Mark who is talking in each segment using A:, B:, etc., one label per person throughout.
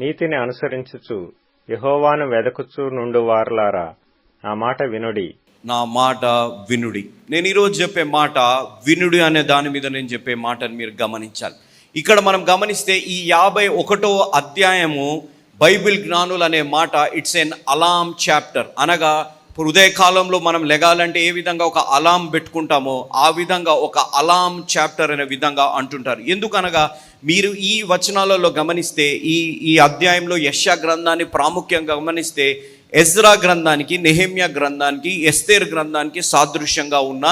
A: నీతిని అనుసరించుచు యహోవాను వెదకుచు నుండు వారలారా నా మాట వినుడి.
B: నా మాట వినుడి. నేను ఈరోజు చెప్పే మాట వినుడి అనే దాని మీద నేను చెప్పే మాటను మీరు గమనించాలి. ఇక్కడ మనం గమనిస్తే ఈ యాభై ఒకటో అధ్యాయము బైబిల్ జ్ఞానులు అనే మాట ఇట్స్ ఎన్ అలామ్ చాప్టర్ అనగా ఇప్పుడు ఉదయకాలంలో మనం లెగాలంటే ఏ విధంగా ఒక అలాం పెట్టుకుంటామో ఆ విధంగా ఒక అలాం చాప్టర్ అనే విధంగా అంటుంటారు. ఎందుకనగా మీరు ఈ వచనాలలో గమనిస్తే ఈ ఈ అధ్యాయంలో యశా గ్రంథాన్ని ప్రాముఖ్యంగా గమనిస్తే ఎజ్రా గ్రంథానికి నెహమ్య గ్రంథానికి ఎస్తేర్ గ్రంథానికి సాదృశ్యంగా ఉన్న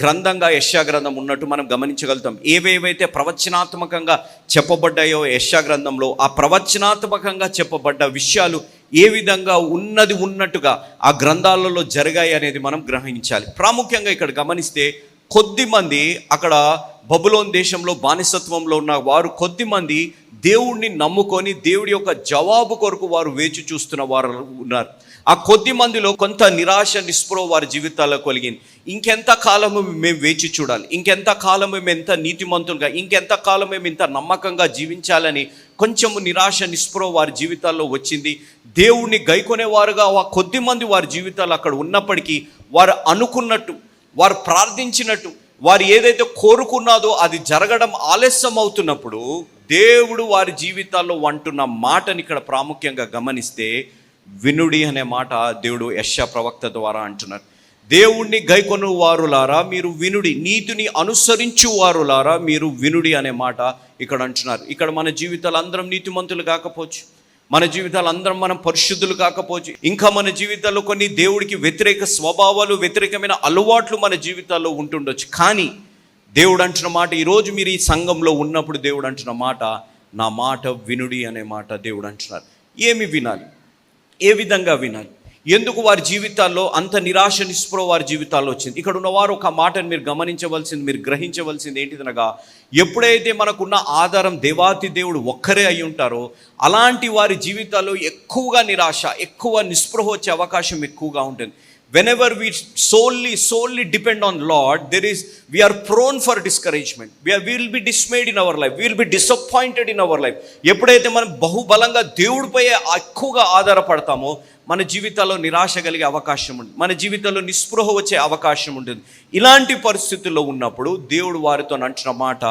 B: గ్రంథంగా యశా గ్రంథం ఉన్నట్టు మనం గమనించగలుగుతాం. ఏవేవైతే ప్రవచనాత్మకంగా చెప్పబడ్డాయో యశా గ్రంథంలో ఆ ప్రవచనాత్మకంగా చెప్పబడ్డ విషయాలు ఏ విధంగా ఉన్నది ఉన్నట్టుగా ఆ గ్రంథాలలో జరిగాయి అనేది మనం గ్రహించాలి. ప్రాముఖ్యంగా ఇక్కడ గమనిస్తే కొద్ది మంది అక్కడ బబులోన్ దేశంలో బానిసత్వంలో ఉన్న వారు కొద్దిమంది దేవుణ్ణి నమ్ముకొని దేవుడి యొక్క జవాబు కొరకు వారు వేచి చూస్తున్న వారు ఉన్నారు. ఆ కొద్ది మందిలో కొంత నిరాశ నిస్పృహ వారి జీవితాల్లో కలిగింది. ఇంకెంత కాలము మేము వేచి చూడాలి? ఇంకెంత కాలము మేము ఎంత నీతిమంతులుగా ఇంకెంత కాలం మేము ఇంత నమ్మకంగా జీవించాలని కొంచెం నిరాశ నిస్పృహ వారి జీవితాల్లో వచ్చింది. దేవుణ్ణి గైకొనేవారుగా ఆ కొద్ది మంది వారి జీవితాలు అక్కడ ఉన్నప్పటికీ వారు అనుకున్నట్టు వారు ప్రార్థించినట్టు వారు ఏదైతే కోరుకున్నాదో అది జరగడం ఆలస్యం అవుతున్నప్పుడు దేవుడు వారి జీవితాల్లో వంటున్న మాటని ఇక్కడ ప్రాముఖ్యంగా గమనిస్తే వినుడి అనే మాట దేవుడు యశ ప్రవక్త ద్వారా అంటున్నారు. దేవుణ్ణి గైకొను వారులారా మీరు వినుడి నీతిని అనుసరించు వారులారా మీరు వినుడి అనే మాట ఇక్కడ అంటున్నారు. ఇక్కడ మన జీవితాలు అందరం నీతిమంతులు కాకపోవచ్చు. మన జీవితాలు అందరం మనం పరిశుద్ధులు కాకపోవచ్చు. ఇంకా మన జీవితాల్లో కొన్ని దేవుడికి వ్యతిరేక స్వభావాలు వ్యతిరేకమైన అలవాట్లు మన జీవితాల్లో ఉంటుండొచ్చు. కానీ దేవుడు అంటున్న మాట ఈరోజు మీరు ఈ సంఘంలో ఉన్నప్పుడు దేవుడు అంటున్న మాట నా మాట వినుడి అనే మాట దేవుడు అంటున్నారు. ఏమి వినాలి? ఏ విధంగా వినాలి? ఎందుకు వారి జీవితాల్లో అంత నిరాశ నిస్పృహ వారి జీవితాల్లో వచ్చింది? ఇక్కడ ఉన్నవారు ఒక మాటను మీరు గమనించవలసింది మీరు గ్రహించవలసింది ఏంటిదనగా ఎప్పుడైతే మనకున్న ఆధారం దేవాతి దేవుడు ఒక్కరే అయి ఉంటారో అలాంటి వారి జీవితాల్లో ఎక్కువగా నిరాశ ఎక్కువ నిస్పృహ వచ్చే అవకాశం ఎక్కువగా ఉంటుంది. Whenever we solely solely depend on lord there is we are prone for discouragement we are will be dismayed in our life will be disappointed in our life ఎప్పుడైతే మనం బహుబలంగా దేవుడిపై ఎక్కువగా ఆధారపడతామో మన జీవితాల్లో నిరాశ కలిగే అవకాశం ఉంది మన జీవితంలో నిస్పృహ వచ్చే అవకాశం ఉంటుంది. ఇలాంటి పరిస్థితుల్లో ఉన్నప్పుడు దేవుడు వారితో అంటున్న మాట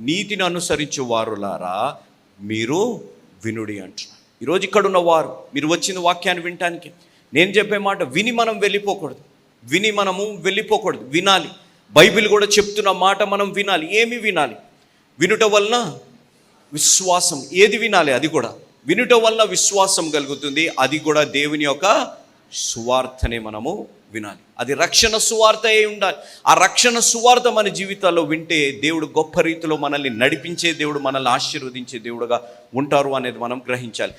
B: నీతిని అనుసరించే వారులారా మీరు వినుడి అంటున్నారు. ఈరోజు ఇక్కడ ఉన్న వారు మీరు వచ్చిన వాక్యాన్ని వినటానికి నేను చెప్పే మాట విని మనం వెళ్ళిపోకూడదు. విని మనము వెళ్ళిపోకూడదు. వినాలి. బైబిల్ కూడా చెప్తున్న మాట మనం వినాలి. ఏమి వినాలి? వినుట వలన విశ్వాసం. ఏది వినాలి? అది కూడా. వినుట వలన విశ్వాసం కలుగుతుంది. అది కూడా దేవుని యొక్క సువార్తనే మనము వినాలి. అది రక్షణ సువార్త అయి ఉండాలి. ఆ రక్షణ సువార్త మన జీవితాల్లో వింటే దేవుడు గొప్ప రీతిలో మనల్ని నడిపించే దేవుడు మనల్ని ఆశీర్వదించే దేవుడుగా ఉంటారు అనేది మనం గ్రహించాలి.